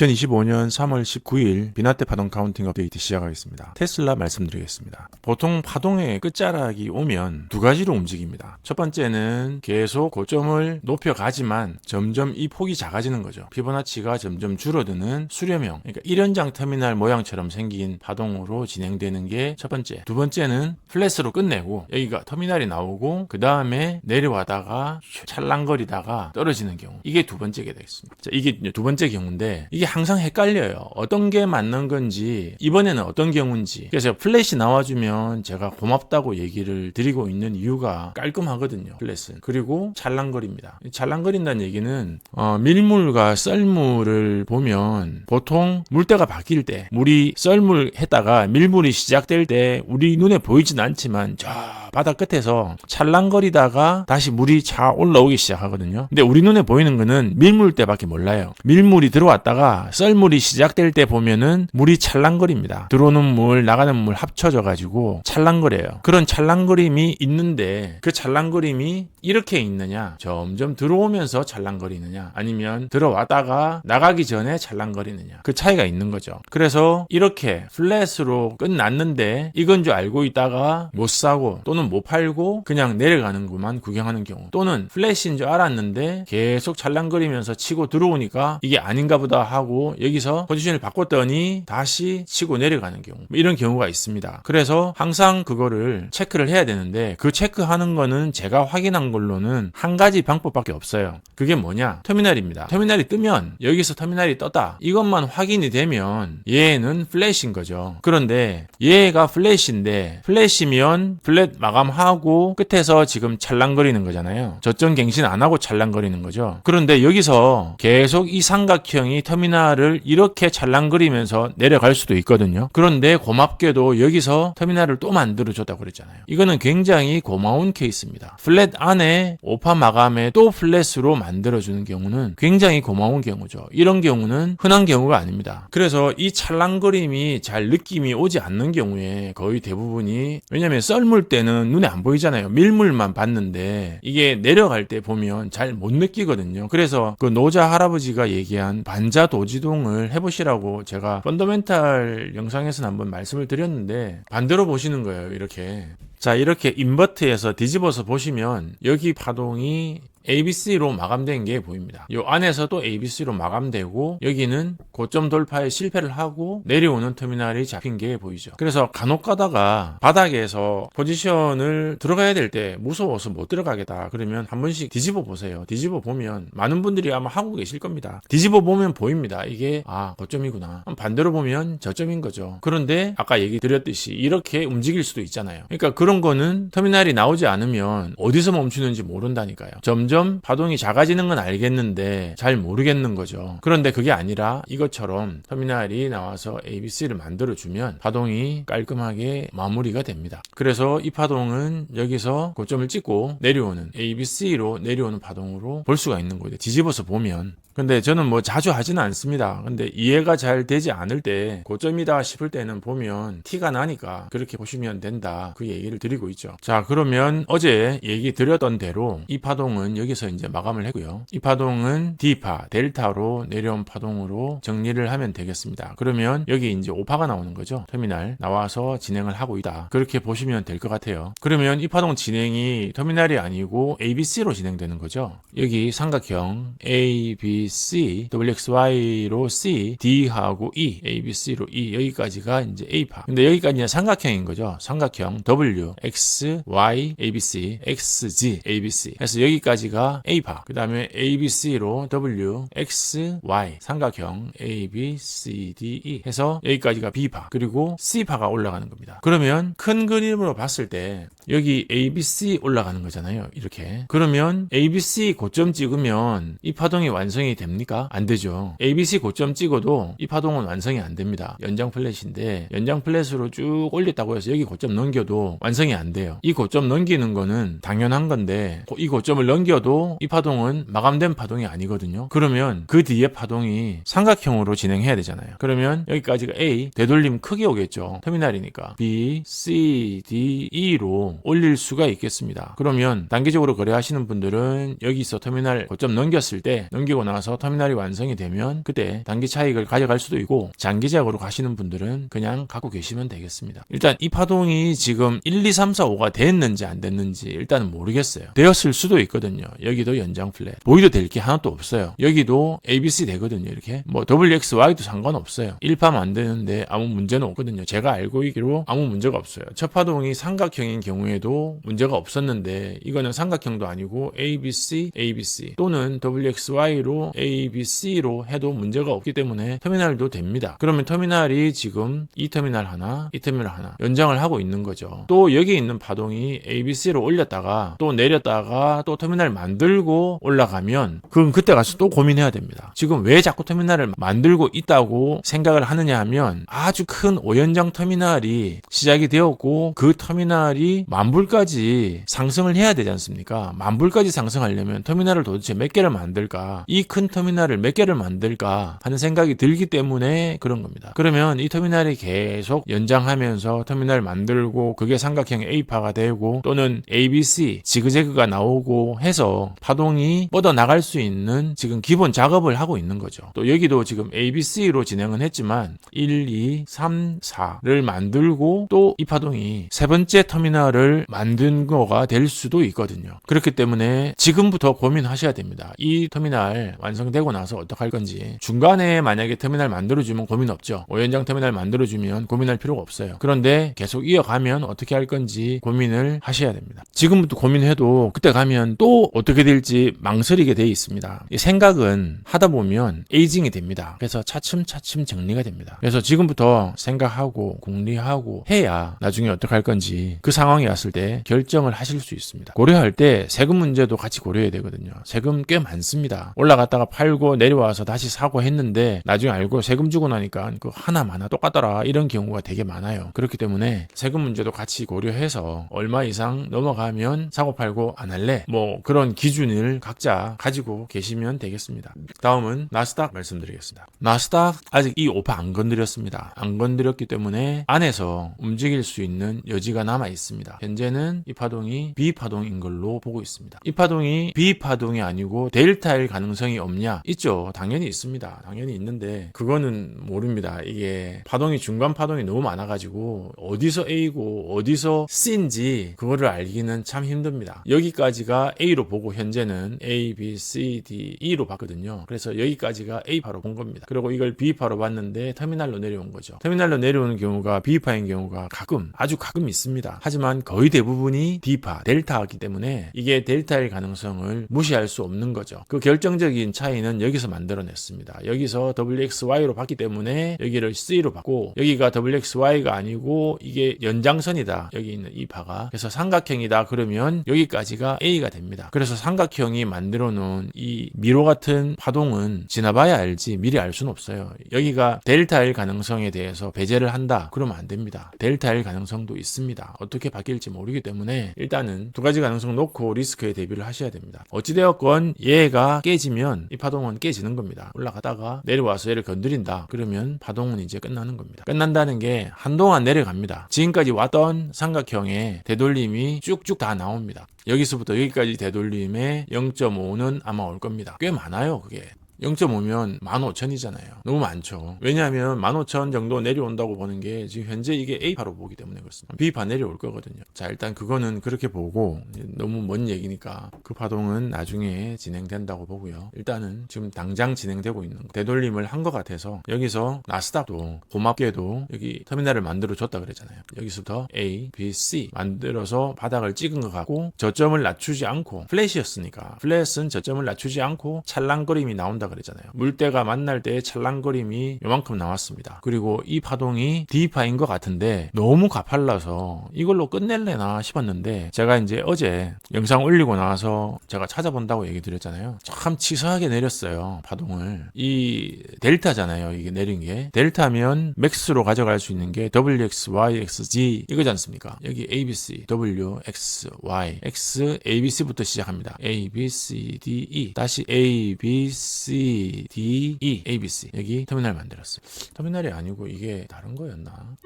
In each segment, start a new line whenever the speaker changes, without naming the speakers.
2025년 3월 19일 비나테 파동 카운팅 업데이트 시작하겠습니다. 테슬라 말씀드리겠습니다. 보통 파동의 끝자락이 오면 두 가지로 움직입니다. 첫 번째는 계속 고점을 높여가지만 점점 이 폭이 작아지는 거죠. 피보나치가 점점 줄어드는 수렴형, 그러니까 1연장 터미널 모양처럼 생긴 파동으로 진행되는 게 첫 번째. 두 번째는 플랫으로 끝내고 여기가 터미널이 나오고 그 다음에 내려와다가 찰랑거리다가 떨어지는 경우. 이게 두 번째가 되겠습니다. 자, 이게 두 번째 경우인데 이게 항상 헷갈려요. 어떤 게 맞는 건지 이번에는 어떤 경우인지. 그래서 플랫이 나와주면 제가 고맙다고 얘기를 드리고 있는 이유가 깔끔하거든요. 플랫은. 그리고 찰랑거립니다. 이 찰랑거린다는 얘기는 어, 밀물과 썰물을 보면 보통 물때가 바뀔 때 물이 썰물 했다가 밀물이 시작될 때 우리 눈에 보이진 않지만 저 바다 끝에서 찰랑거리다가 다시 물이 차 올라오기 시작하거든요. 근데 우리 눈에 보이는 거는 밀물 때밖에 몰라요. 밀물이 들어왔다가 썰물이 시작될 때 보면은 물이 찰랑거립니다. 들어오는 물, 나가는 물 합쳐져 가지고 찰랑거려요. 그런 찰랑거림이 있는데 그 찰랑거림이 이렇게 있느냐? 점점 들어오면서 찰랑거리느냐? 아니면 들어왔다가 나가기 전에 찰랑거리느냐? 그 차이가 있는 거죠. 그래서 이렇게 플랫으로 끝났는데 이건 줄 알고 있다가 못 사고 또는 못 팔고 그냥 내려가는 것만 구경하는 경우 또는 플랫인 줄 알았는데 계속 찰랑거리면서 치고 들어오니까 이게 아닌가 보다 하고 여기서 포지션을 바꿨더니 다시 치고 내려가는 경우 뭐 이런 경우가 있습니다. 그래서 항상 그거를 체크를 해야 되는데 그 체크하는 거는 제가 확인한 걸로는 한 가지 방법밖에 없어요. 그게 뭐냐? 터미널입니다. 터미널이 뜨면 여기서 터미널이 떴다. 이것만 확인이 되면 얘는 플랫인 거죠. 그런데 얘가 플랫인데 플랫이면 플랫 마 감하고 끝에서 지금 찰랑거리는 거잖아요. 저점 갱신 안 하고 찰랑거리는 거죠. 그런데 여기서 계속 이 삼각형이 터미널을 이렇게 찰랑거리면서 내려갈 수도 있거든요. 그런데 고맙게도 여기서 터미널을 또 만들어줬다고 그랬잖아요. 이거는 굉장히 고마운 케이스입니다. 플랫 안에 오파 마감에 또 플랫으로 만들어주는 경우는 굉장히 고마운 경우죠. 이런 경우는 흔한 경우가 아닙니다. 그래서 이 찰랑거림이 잘 느낌이 오지 않는 경우에 거의 대부분이 왜냐면 썰물 때는 눈에 안 보이잖아요. 밀물만 봤는데 이게 내려갈 때 보면 잘 못 느끼거든요. 그래서 그 노자 할아버지가 얘기한 반자 도지동을 해보시라고 제가 펀더멘탈 영상에서는 한번 말씀을 드렸는데 반대로 보시는 거예요. 이렇게. 자, 이렇게 인버트에서 뒤집어서 보시면 여기 파동이 ABC로 마감된 게 보입니다. 이 안에서도 ABC로 마감되고 여기는 고점 돌파에 실패를 하고 내려오는 터미널이 잡힌 게 보이죠. 그래서 간혹 가다가 바닥에서 포지션을 들어가야 될 때 무서워서 못 들어가겠다 그러면 한 번씩 뒤집어 보세요. 뒤집어 보면 많은 분들이 아마 하고 계실 겁니다. 뒤집어 보면 보입니다. 이게 아 고점이구나. 반대로 보면 저점인 거죠. 그런데 아까 얘기 드렸듯이 이렇게 움직일 수도 있잖아요. 그러니까 그런 거는 터미널이 나오지 않으면 어디서 멈추는지 모른다니까요. 점점 파동이 작아지는 건 알겠는데 잘 모르겠는 거죠. 그런데 그게 아니라 이것처럼 터미널이 나와서 ABC를 만들어주면 파동이 깔끔하게 마무리가 됩니다. 그래서 이 파동은 여기서 고점을 찍고 내려오는 ABC로 내려오는 파동으로 볼 수가 있는 거예요. 뒤집어서 보면. 근데 저는 뭐 자주 하지는 않습니다. 근데 이해가 잘 되지 않을 때 고점이다 싶을 때는 보면 티가 나니까 그렇게 보시면 된다. 그 얘기를 드리고 있죠. 자, 그러면 어제 얘기 드렸던 대로 이 파동은 여기서 이제 마감을 했고요. 이 파동은 D파, 델타로 내려온 파동으로 정리를 하면 되겠습니다. 그러면 여기 이제 오파가 나오는 거죠. 터미널 나와서 진행을 하고 있다. 그렇게 보시면 될 것 같아요. 그러면 이 파동 진행이 터미널이 아니고 ABC로 진행되는 거죠. 여기 삼각형 A, B, C, WXY로 C, D하고 E, ABC로 E 여기까지가 이제 A파. 근데 여기까지는 삼각형인 거죠. 삼각형 W, X, Y, ABC, XG, ABC. 그래서 여기까지가 A파. 그 다음에 ABC로 W, X, Y 삼각형 A, B, C, D, E 해서 여기까지가 B파. 그리고 C파가 올라가는 겁니다. 그러면 큰 그림으로 봤을 때 여기 ABC 올라가는 거잖아요. 이렇게. 그러면 ABC 고점 찍으면 이 파동이 완성이 됩니까? 안 되죠. ABC 고점 찍어도 이 파동은 완성이 안 됩니다. 연장 플랫인데 연장 플랫으로 쭉 올렸다고 해서 여기 고점 넘겨도 완성 이 안 돼요. 이 고점 넘기는 거는 당연한 건데 이 고점을 넘겨도 이 파동은 마감된 파동이 아니거든요. 그러면 그 뒤에 파동이 삼각형으로 진행해야 되잖아요. 그러면 여기까지가 A 되돌림 크게 오겠죠. 터미널이니까 B, C, D, E로 올릴 수가 있겠습니다. 그러면 단기적으로 거래하시는 분들은 여기서 터미널 고점 넘겼을 때 넘기고 나서 터미널이 완성이 되면 그때 단기 차익을 가져갈 수도 있고 장기적으로 가시는 분들은 그냥 갖고 계시면 되겠습니다. 일단 이 파동이 지금 1, 2, 3, 4, 5가 됐는지 안 됐는지 일단은 모르겠어요. 되었을 수도 있거든요. 여기도 연장 플랫. 보이도 될 게 하나도 없어요. 여기도 ABC 되거든요. 이렇게 뭐 WXY도 상관없어요. 1파면 안 되는데 아무 문제는 없거든요. 제가 알고 있기로 아무 문제가 없어요. 첫 파동이 삼각형인 경우에도 문제가 없었는데 이거는 삼각형도 아니고 ABC, ABC 또는 WXY로 ABC로 해도 문제가 없기 때문에 터미널도 됩니다. 그러면 터미널이 지금 이 터미널 하나, 이 터미널 하나 연장을 하고 있는 거죠. 또 여기 있는 파동이 ABC로 올렸다가 또 내렸다가 또 터미널 만들고 올라가면 그건 그때 가서 또 고민해야 됩니다. 지금 왜 자꾸 터미널을 만들고 있다고 생각을 하느냐 하면 아주 큰 오연장 터미널이 시작이 되었고 그 터미널이 만불까지 상승을 해야 되지 않습니까? 만불까지 상승하려면 터미널을 도대체 몇 개를 만들까? 이 큰 터미널을 몇 개를 만들까? 하는 생각이 들기 때문에 그런 겁니다. 그러면 이 터미널이 계속 연장하면서 터미널 만들고 그게 삼각형 A파가 되고 또는 ABC 지그재그가 나오고 해서 파동이 뻗어 나갈 수 있는 지금 기본 작업을 하고 있는 거죠. 또 여기도 지금 ABC로 진행은 했지만 1, 2, 3, 4를 만들고 또 이 파동이 세 번째 터미널을 만든 거가 될 수도 있거든요. 그렇기 때문에 지금부터 고민하셔야 됩니다. 이 터미널 완성되고 나서 어떡할 건지 중간에 만약에 터미널 만들어주면 고민 없죠. 오연장 터미널 만들어주면 고민할 필요가 없어요. 그런데 계속 이어가면 어떻게 할 건지 고민을 하셔야 됩니다. 지금부터 고민해도 그때 가면 또 어떻게 될지 망설이게 돼 있습니다. 이 생각은 하다 보면 에이징이 됩니다. 그래서 차츰차츰 정리가 됩니다. 그래서 지금부터 생각하고 궁리하고 해야 나중에 어떻게 할 건지 그 상황이 왔을 때 결정을 하실 수 있습니다. 고려할 때 세금 문제도 같이 고려해야 되거든요. 세금 꽤 많습니다. 올라갔다가 팔고 내려와서 다시 사고 했는데 나중에 알고 세금 주고 나니까 그 하나마나 똑같더라 이런 경우가 되게 많아요. 그렇기 때문에 세금 문제도 같이 고려 해서 얼마 이상 넘어가면 사고 팔고 안 할래 뭐 그런 기준을 각자 가지고 계시면 되겠습니다. 다음은 나스닥 말씀드리겠습니다. 나스닥 아직 이 오파 안 건드렸습니다. 안 건드렸기 때문에 안에서 움직일 수 있는 여지가 남아 있습니다. 현재는 이 파동이 B 파동인 걸로 보고 있습니다. 이 파동이 B 파동이 아니고 델타일 가능성이 없냐? 있죠. 당연히 있습니다. 당연히 있는데 그거는 모릅니다. 이게 파동이 중간 파동이 너무 많아가지고 어디서 A고 어디서 C인지 그거를 알기는 참 힘듭니다. 여기까지가 A로 보고 현재는 A, B, C, D, E로 봤거든요. 그래서 여기까지가 A파로 본 겁니다. 그리고 이걸 B파로 봤는데 터미널로 내려온 거죠. 터미널로 내려오는 경우가 B파인 경우가 가끔 아주 가끔 있습니다. 하지만 거의 대부분이 D파, 델타이기 때문에 이게 델타일 가능성을 무시할 수 없는 거죠. 그 결정적인 차이는 여기서 만들어냈습니다. 여기서 WXY로 봤기 때문에 여기를 C로 봤고 여기가 WXY가 아니고 이게 연장선이다. 여기 있는 이 파가. 그래서 삼각형이다. 그러면 여기까지가 A가 됩니다. 그래서 삼각형이 만들어 놓은 이 미로 같은 파동은 지나봐야 알지 미리 알 수는 없어요. 여기가 델타일 가능성에 대해서 배제를 한다. 그러면 안 됩니다. 델타일 가능성도 있습니다. 어떻게 바뀔지 모르기 때문에 일단은 두 가지 가능성 놓고 리스크에 대비를 하셔야 됩니다. 어찌되었건 얘가 깨지면 이 파동은 깨지는 겁니다. 올라가다가 내려와서 얘를 건드린다. 그러면 파동은 이제 끝나는 겁니다. 끝난다는 게 한동안 내려갑니다. 지금까지 왔던 삼각형의 되돌림이 쭉쭉 다 나옵니다. 여기서부터 여기까지 되돌림의 0.5는 아마 올 겁니다. 꽤 많아요, 그게. 0.5면 15,000이잖아요. 너무 많죠. 왜냐하면 15,000 정도 내려온다고 보는 게 지금 현재 이게 A파로 보기 때문에 그렇습니다. B파 내려올 거거든요. 자, 일단 그거는 그렇게 보고 너무 먼 얘기니까 그 파동은 나중에 진행된다고 보고요. 일단은 지금 당장 진행되고 있는 거. 되돌림을 한 것 같아서 여기서 나스닥도 고맙게도 여기 터미널을 만들어 줬다 그랬잖아요. 여기서부터 A, B, C 만들어서 바닥을 찍은 것 같고 저점을 낮추지 않고 플랫이었으니까 플랫은 저점을 낮추지 않고 찰랑거림이 나온다 그랬잖아요. 물때가 만날 때 찰랑거림이 요만큼 나왔습니다. 그리고 이 파동이 D파인 것 같은데 너무 가팔라서 이걸로 끝낼래나 싶었는데 제가 이제 어제 영상 올리고 나서 제가 찾아본다고 얘기 드렸잖아요. 참 치사하게 내렸어요. 파동을. 이 델타잖아요. 이게 내린 게. 델타면 맥스로 가져갈 수 있는 게 WX, Y, X, Z 이거지 않습니까? 여기 ABC, W, X, Y, X, ABC부터 시작합니다. A, B, C, D, E. 다시 A, B, C, D, E, A, B, C 여기 터미널 만들었어요. 터미널이 아니고 이게 다른 거였나?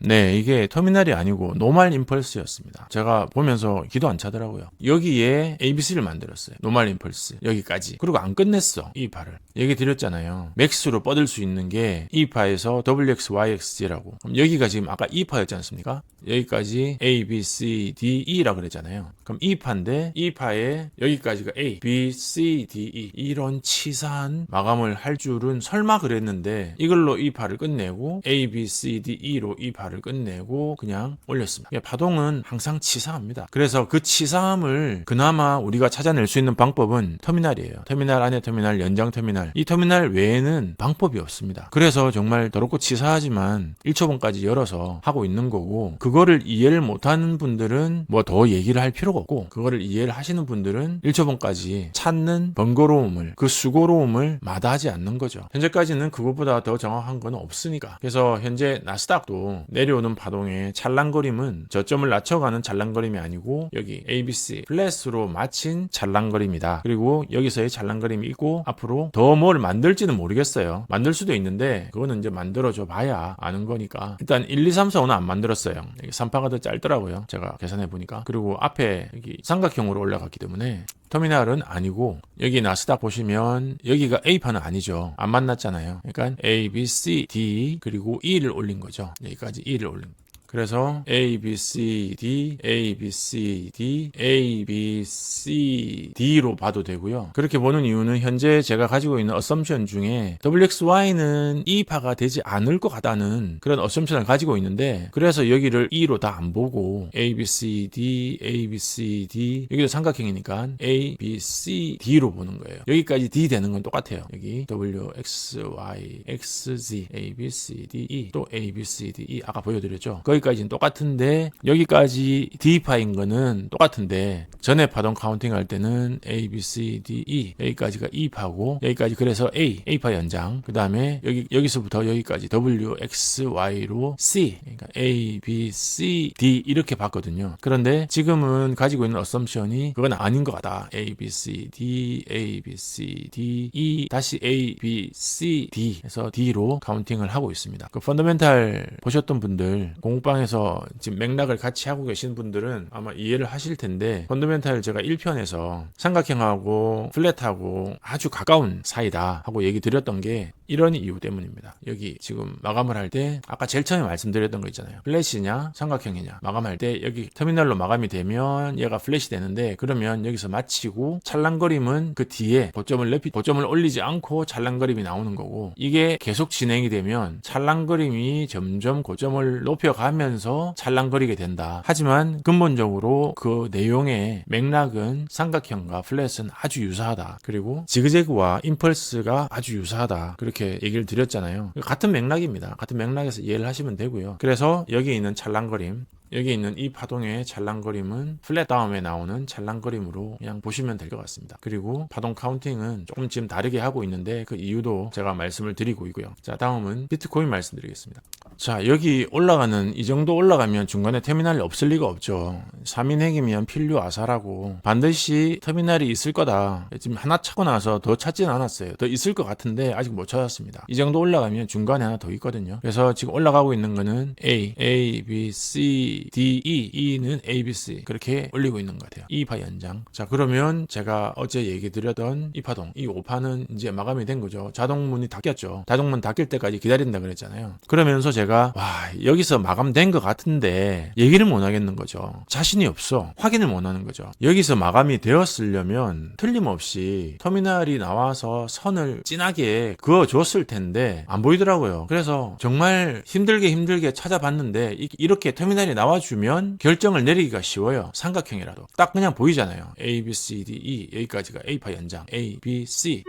네, 이게 터미널이 아니고 노말 임펄스였습니다. 제가 보면서 기도 안 차더라고요. 여기에 ABC를 만들었어요. 노말 임펄스. 여기까지. 그리고 안 끝냈어. 이 파를. 얘기 드렸잖아요. 맥스로 뻗을 수 있는 게 이 파에서 WX, YXG라고. 그럼 여기가 지금 아까 이 파였지 않습니까? 여기까지 A, B, C, D, E라 그랬잖아요. 그럼 이 파인데 이 파에 여기까지가 A, B, C, D, E 이런 치사한 마감을 할 줄은 설마 그랬는데 이걸로 이 파를 끝내고 A, B, C, D, E로 이 파를 끝내고 그냥 올렸습니다. 이게 파동은 항상 치사합니다. 그래서 그 치사함을 그나마 우리가 찾아낼 수 있는 방법은 터미널이에요. 터미널 안에 터미널, 연장 터미널. 이 터미널 외에는 방법이 없습니다. 그래서 정말 더럽고 치사하지만 1초번까지 열어서 하고 있는 거고 그거를 이해를 못하는 분들은 뭐 더 얘기를 할 필요가 없고 그거를 이해를 하시는 분들은 1초번까지 찾는 번거로움을 그 수고로움을 마다하지 않는 거죠. 현재까지는 그것보다 더 정확한 건 없으니까. 그래서 현재 나스닥도 내려오는 파동의 찰랑거림은 저점을 낮춰가는 찰랑거림이 아니고 여기 ABC 플랫으로 마친 찰랑거림이다. 그리고 여기서의 찰랑거림이 있고 앞으로 더 뭘 만들지는 모르겠어요. 만들 수도 있는데 그거는 이제 만들어줘 봐야 아는 거니까 일단 1, 2, 3, 4, 5는 안 만들었어요. 여기 3파가 더 짧더라고요. 제가 계산해 보니까 그리고 앞에 여기 삼각형으로 올라갔기 때문에 터미널은 아니고 여기 나스닥 보시면 여기가 A판은 아니죠. 안 만났잖아요. 그러니까 A, B, C, D 그리고 E를 올린 거죠. 여기까지 E를 올린 거. 그래서 A, B, C, D, A, B, C, D, A, B, C, D로 봐도 되고요. 그렇게 보는 이유는 현재 제가 가지고 있는 어썸션 중에 WXY는 E파가 되지 않을 것 같다는 그런 어썸션을 가지고 있는데 그래서 여기를 E로 다 안 보고 A, B, C, D, A, B, C, D 여기도 삼각형이니까 A, B, C, D로 보는 거예요. 여기까지 D 되는 건 똑같아요. 여기 W, X, Y, X, Z, A, B, C, D, E 또 A, B, C, D, E 아까 보여드렸죠. 거기 까지는 똑같은데 여기까지 D파인 거는 똑같은데 전에 파동 카운팅 할 때는 A, B, C, D, E 여기까지가 E파고 여기까지 그래서 A, A파 연장 그 다음에 여기 여기서부터 여기까지 W, X, Y로 C 그러니까 A, B, C, D 이렇게 봤거든요. 그런데 지금은 가지고 있는 어썸션이 그건 아닌 것 같다. A, B, C, D, A, B, C, D, E 다시 A, B, C, D 해서 D로 카운팅을 하고 있습니다. 그 펀더멘탈 보셨던 분들 공 방에서 지금 맥락을 같이 하고 계신 분들은 아마 이해를 하실 텐데 펀더멘탈 제가 1편에서 삼각형하고 플랫하고 아주 가까운 사이다 하고 얘기 드렸던 게 이런 이유 때문입니다. 여기 지금 마감을 할 때 아까 제일 처음에 말씀드렸던 거 있잖아요. 플래시냐 삼각형이냐 마감할 때 여기 터미널로 마감이 되면 얘가 플래시 되는데 그러면 여기서 마치고 찰랑거림은 그 뒤에 고점을 높이 고점을 올리지 않고 찰랑거림이 나오는 거고 이게 계속 진행이 되면 찰랑거림이 점점 고점을 높여가면서 찰랑거리게 된다. 하지만 근본적으로 그 내용의 맥락은 삼각형과 플랫은 아주 유사하다. 그리고 지그재그와 임펄스가 아주 유사하다. 그렇게 얘기를 드렸잖아요. 같은 맥락입니다. 같은 맥락에서 이해를 하시면 되고요. 그래서 여기 있는 찰랑거림 여기 있는 이 파동의 찰랑거림은 플랫 다음에 나오는 찰랑거림으로 그냥 보시면 될 것 같습니다. 그리고 파동 카운팅은 조금 지금 다르게 하고 있는데 그 이유도 제가 말씀을 드리고 있고요. 자, 다음은 비트코인 말씀드리겠습니다. 자, 여기 올라가는 이 정도 올라가면 중간에 터미널이 없을 리가 없죠. 3인 핵이면 필류 아사라고 반드시 터미널이 있을 거다. 지금 하나 차고 나서 더 찾지는 않았어요. 더 있을 것 같은데 아직 못 찾았습니다. 이 정도 올라가면 중간에 하나 더 있거든요. 그래서 지금 올라가고 있는 거는 A, A, B, C, D, E, E는 A, B, C 그렇게 올리고 있는 것 같아요. 이파 연장. 자 그러면 제가 어제 얘기 드렸던 이 파동, 이 5파는 이제 마감이 된 거죠. 자동문이 닫혔죠. 자동문 닫힐 때까지 기다린다 그랬잖아요. 그러면서 제가 와 여기서 마감된 것 같은데 얘기를 못 하겠는 거죠. 자신이 없어. 확인을 못 하는 거죠. 여기서 마감이 되었으려면 틀림없이 터미널이 나와서 선을 진하게 그어줬을 텐데 안 보이더라고요. 그래서 정말 힘들게 힘들게 찾아봤는데 이- 이렇게 터미널이 나 와주면 결정을 내리기가 쉬워요. 삼각형이라도 딱 그냥 보이잖아요. A, B, C, D, E 여기까지가 A파 연장 A, B, C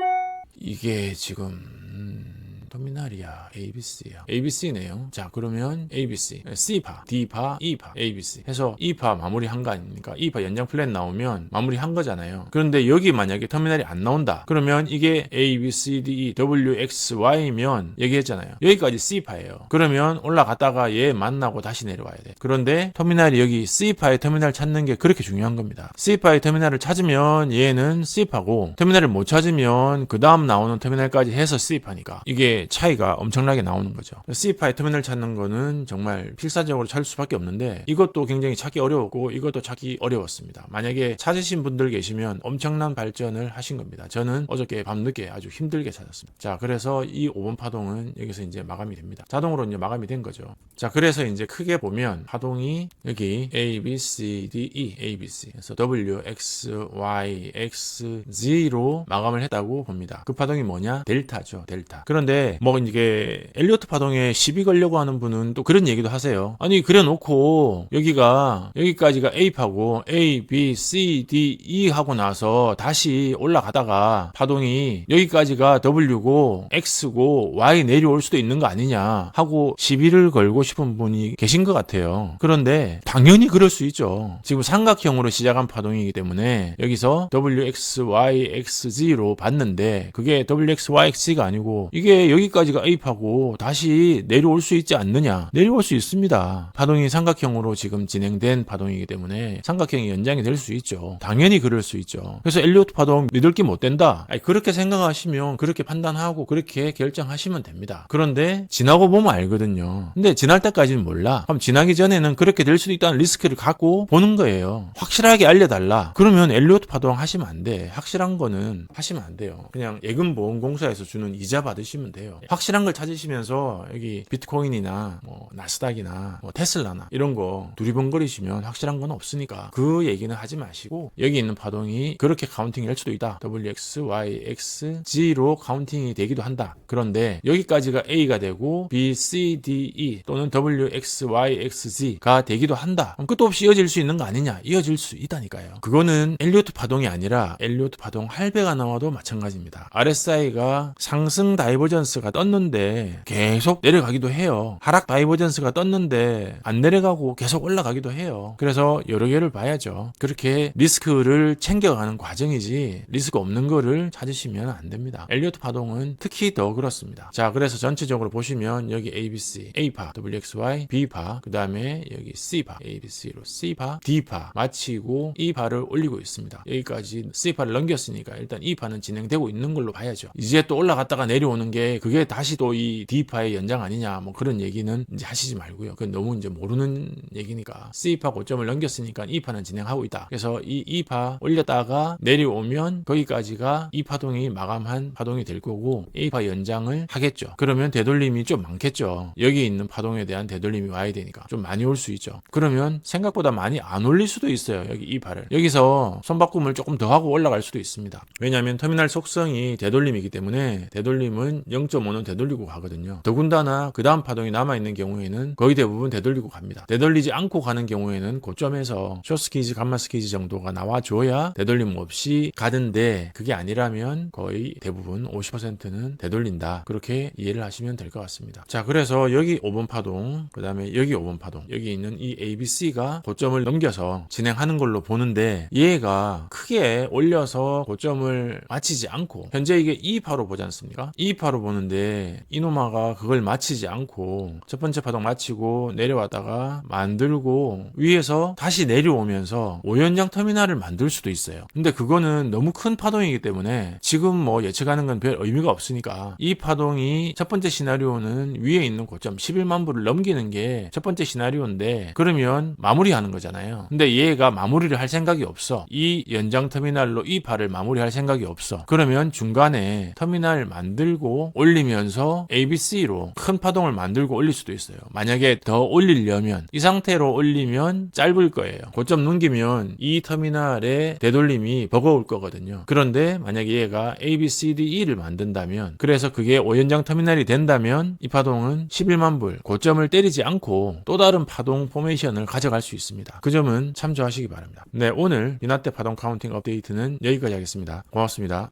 이게 지금 음, 터미널이야 ABC야 ABC네요. 자 그러면 ABC C파 D파 E파. ABC 해서 E파 마무리한 거 아닙니까? E파 연장 플랜 나오면 마무리한 거잖아요. 그런데 여기 만약에 터미널이 안 나온다. 그러면 이게 A, B, C, D, E, W, X, Y면 얘기했잖아요. 여기까지 C파예요. 그러면 올라갔다가 얘 만나고 다시 내려와야 돼. 그런데 터미널이 여기 C파의 터미널 찾는 게 그렇게 중요한 겁니다. C파의 터미널을 찾으면 얘는 C파고 터미널을 못 찾으면 그 다음 나오는 터미널까지 해서 C파니까. 이게 차이가 엄청나게 나오는 거죠. C파의 터미널 찾는 거는 정말 필사적으로 찾을 수밖에 없는데 이것도 굉장히 찾기 어려웠고 이것도 찾기 어려웠습니다. 만약에 찾으신 분들 계시면 엄청난 발전을 하신 겁니다. 저는 어저께 밤늦게 아주 힘들게 찾았습니다. 자 그래서 이 5번 파동은 여기서 이제 마감이 됩니다. 자동으로 이제 마감이 된 거죠. 자 그래서 이제 크게 보면 파동이 여기 A, B, C, D, E, A, B, C. 그래서 W, X, Y, X, Z로 마감을 했다고 봅니다. 그 파동이 뭐냐? 델타죠 델타. 그런데 뭐 이게 엘리어트 파동에 시비 걸려고 하는 분은 또 그런 얘기도 하세요 아니 그래 놓고 여기가 여기까지가 A파고 A, B, C, D, E 하고 나서 다시 올라가다가 파동이 여기까지가 W고 X고 Y 내려올 수도 있는 거 아니냐 하고 시비를 걸고 싶은 분이 계신 것 같아요. 그런데 당연히 그럴 수 있죠. 지금 삼각형으로 시작한 파동이기 때문에 여기서 WX, Y, XZ로 봤는데 그게 WX, Y, XZ가 아니고 이게 여기 까지가 A파고 다시 내려올 수 있지 않느냐? 내려올 수 있습니다. 파동이 삼각형으로 지금 진행된 파동이기 때문에 삼각형이 연장이 될 수 있죠. 당연히 그럴 수 있죠. 그래서 엘리오트 파동 믿을 게 못 된다. 아니, 그렇게 생각하시면 그렇게 판단하고 그렇게 결정하시면 됩니다. 그런데 지나고 보면 알거든요. 근데 지날 때까지는 몰라. 그럼 지나기 전에는 그렇게 될 수도 있다는 리스크를 갖고 보는 거예요. 확실하게 알려달라. 그러면 엘리오트 파동 하시면 안 돼. 확실한 거는 하시면 안 돼요. 그냥 예금보험공사에서 주는 이자 받으시면 돼요. 확실한 걸 찾으시면서 여기 비트코인이나 뭐 나스닥이나 뭐 테슬라나 이런 거 두리번거리시면 확실한 건 없으니까 그 얘기는 하지 마시고 여기 있는 파동이 그렇게 카운팅이 될 수도 있다. WX, Y, X, G로 카운팅이 되기도 한다. 그런데 여기까지가 A가 되고 B, C, D, E 또는 W, X, Y, X, Z가 되기도 한다. 끝도 없이 이어질 수 있는 거 아니냐? 이어질 수 있다니까요. 그거는 엘리오트 파동이 아니라 엘리오트 파동 할배가 나와도 마찬가지입니다. RSI가 상승 다이버전스 가 떴는데 계속 내려가기도 해요. 하락 다이버전스가 떴는데 안 내려가고 계속 올라가기도 해요. 그래서 여러 개를 봐야죠. 그렇게 리스크를 챙겨가는 과정이지 리스크 없는 거를 찾으시면 안 됩니다. 엘리어트 파동은 특히 더 그렇습니다. 자, 그래서 전체적으로 보시면 여기 ABC, A파, WXY, B파, 그 다음에 여기 C파, ABC로 C파, D파 마치고 E파를 올리고 있습니다. 여기까지 C파를 넘겼으니까 일단 E파는 진행되고 있는 걸로 봐야죠. 이제 또 올라갔다가 내려오는 게 그게 다시 또 이 D파의 연장 아니냐 뭐 그런 얘기는 이제 하시지 말고요. 그건 너무 이제 모르는 얘기니까 C파 고점을 넘겼으니까 E파는 진행하고 있다. 그래서 이 E파 올렸다가 내려오면 거기까지가 이 파동이 마감한 파동이 될 거고 A파 연장을 하겠죠. 그러면 되돌림이 좀 많겠죠. 여기 있는 파동에 대한 되돌림이 와야 되니까 좀 많이 올 수 있죠. 그러면 생각보다 많이 안 올릴 수도 있어요. 여기 E파를. 여기서 손바꿈을 조금 더 하고 올라갈 수도 있습니다. 왜냐하면 터미널 속성이 되돌림이기 때문에 되돌림은 0.5는 되돌리고 가거든요. 더군다나 그 다음 파동이 남아있는 경우에는 거의 대부분 되돌리고 갑니다. 되돌리지 않고 가는 경우에는 고점에서 쇼스키즈, 감마스키즈 정도가 나와줘야 되돌림 없이 가는데 그게 아니라면 거의 대부분 50%는 되돌린다. 그렇게 이해를 하시면 될 것 같습니다. 자, 그래서 여기 5번 파동, 그 다음에 여기 5번 파동, 여기 있는 이 ABC가 고점을 넘겨서 진행하는 걸로 보는데 얘가 크게 올려서 고점을 마치지 않고 현재 이게 2파로 보지 않습니까? 2파로 보는 데 이노마가 그걸 마치지 않고 첫 번째 파동 마치고 내려왔다가 만들고 위에서 다시 내려오면서 오연장 터미널을 만들 수도 있어요. 근데 그거는 너무 큰 파동이기 때문에 지금 뭐 예측하는 건 별 의미가 없으니까 이 파동이 첫 번째 시나리오는 위에 있는 고점 11만 부를 넘기는 게 첫 번째 시나리오인데 그러면 마무리하는 거잖아요. 근데 얘가 마무리를 할 생각이 없어. 이 연장 터미널로 이 파를 마무리할 생각이 없어. 그러면 중간에 터미널 만들고 올 리면서 ABC로 큰 파동을 만들고 올릴 수도 있어요. 만약에 더 올리려면 이 상태로 올리면 짧을 거예요. 고점 넘기면 이 터미널의 되돌림이 버거울 거거든요. 그런데 만약에 얘가 A, B, C, D, E를 만든다면 그래서 그게 5연장 터미널이 된다면 이 파동은 11만 불 고점을 때리지 않고 또 다른 파동 포메이션을 가져갈 수 있습니다. 그 점은 참조하시기 바랍니다. 네, 오늘 이나때 파동 카운팅 업데이트는 여기까지 하겠습니다. 고맙습니다.